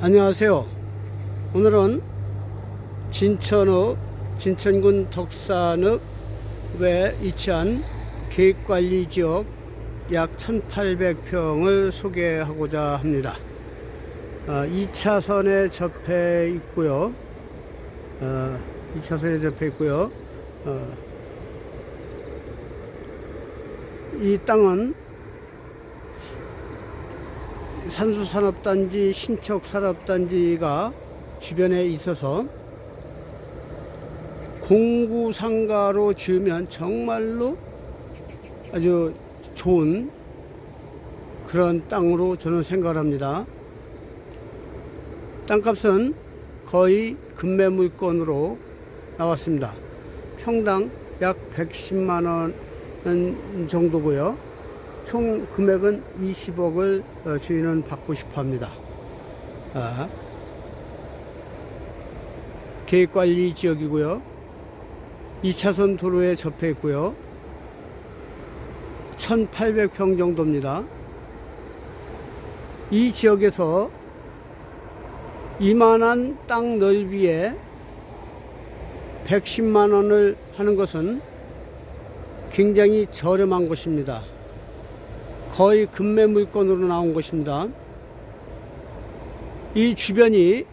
안녕하세요. 오늘은 진천읍, 진천군 덕산읍 외 위치한 계획관리 지역 약 1800평을 소개하고자 합니다. 어, 2차선에 접해 있고요. 어, 2차선에 접해 있고요. 어, 이 땅은 산수산업단지 신척산업단지가 주변에 있어서 공구상가로 지으면 정말로 아주 좋은 그런 땅으로 저는 생각을 합니다. 땅값은 거의 금매 물건으로 나왔습니다. 평당 약 110만 원 정도고요. 총 금액은 20억을 어, 주인은 받고 싶어 합니다. 아, 계획관리 지역이고요. 2차선 도로에 접해 있고요. 1800평 정도입니다. 이 지역에서 이만한 땅 넓이에 110만 원을 하는 것은 굉장히 저렴한 것입니다. 거의 금매 물건으로 나온 것입니다. 이 주변이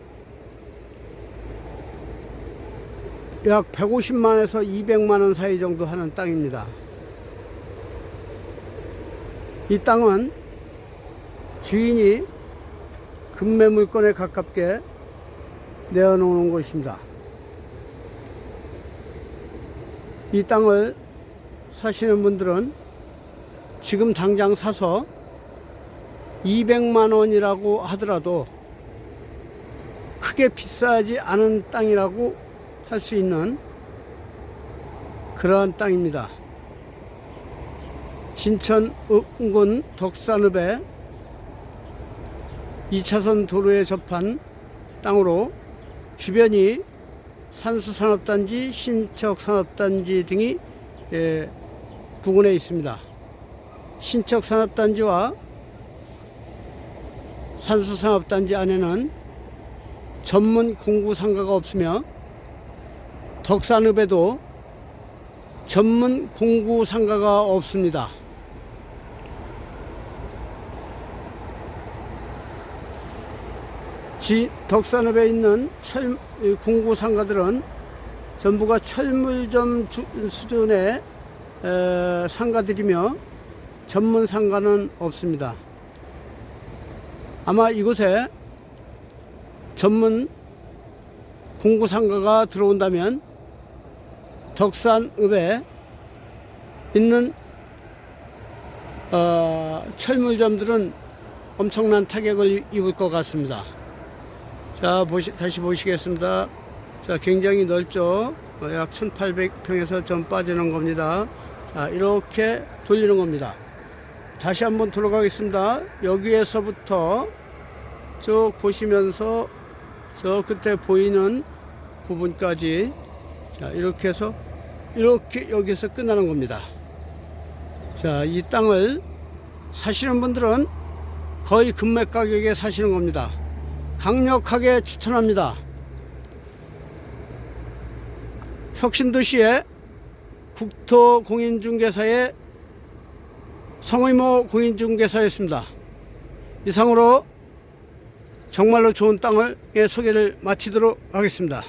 약 150만에서 200만 원 사이 정도 하는 땅입니다. 이 땅은 주인이 금매 물건에 가깝게 내어놓는 것입니다. 이 땅을 사시는 분들은 지금 당장 사서 200만 원이라고 하더라도 크게 비싸지 않은 땅이라고 할 수 있는 그러한 땅입니다. 진천군 덕산읍에 2차선 도로에 접한 땅으로 주변이 산수산업단지, 신척산업단지 등이 예, 부근에 있습니다. 신척산업단지와 산수산업단지 안에는 전문 공구상가가 없으며 덕산읍에도 전문 공구상가가 없습니다. 지, 덕산읍에 있는 철, 이 공구상가들은 전부가 철물점 주- 수준의 에, 상가들이며 전문 상가는 없습니다. 아마 이곳에 전문 공구 상가가 들어온다면 덕산읍에 있는 어, 철물점들은 엄청난 타격을 입을 것 같습니다. 자, 보시, 다시 보시겠습니다. 자, 굉장히 넓죠? 어, 약 1800평에서 좀 빠지는 겁니다. 자, 이렇게 돌리는 겁니다. 다시 한번 돌아가겠습니다. 여기에서부터 쭉 보시면서 저 끝에 보이는 부분까지 자, 이렇게 해서 이렇게 여기서 끝나는 겁니다. 자, 이 땅을 사시는 분들은 거의 금매 가격에 사시는 겁니다. 강력하게 추천합니다. 혁신도시의 국토공인중개사의 성의모 공인중개사였습니다. 이상으로 정말로 좋은 땅을 예, 소개를 마치도록 하겠습니다.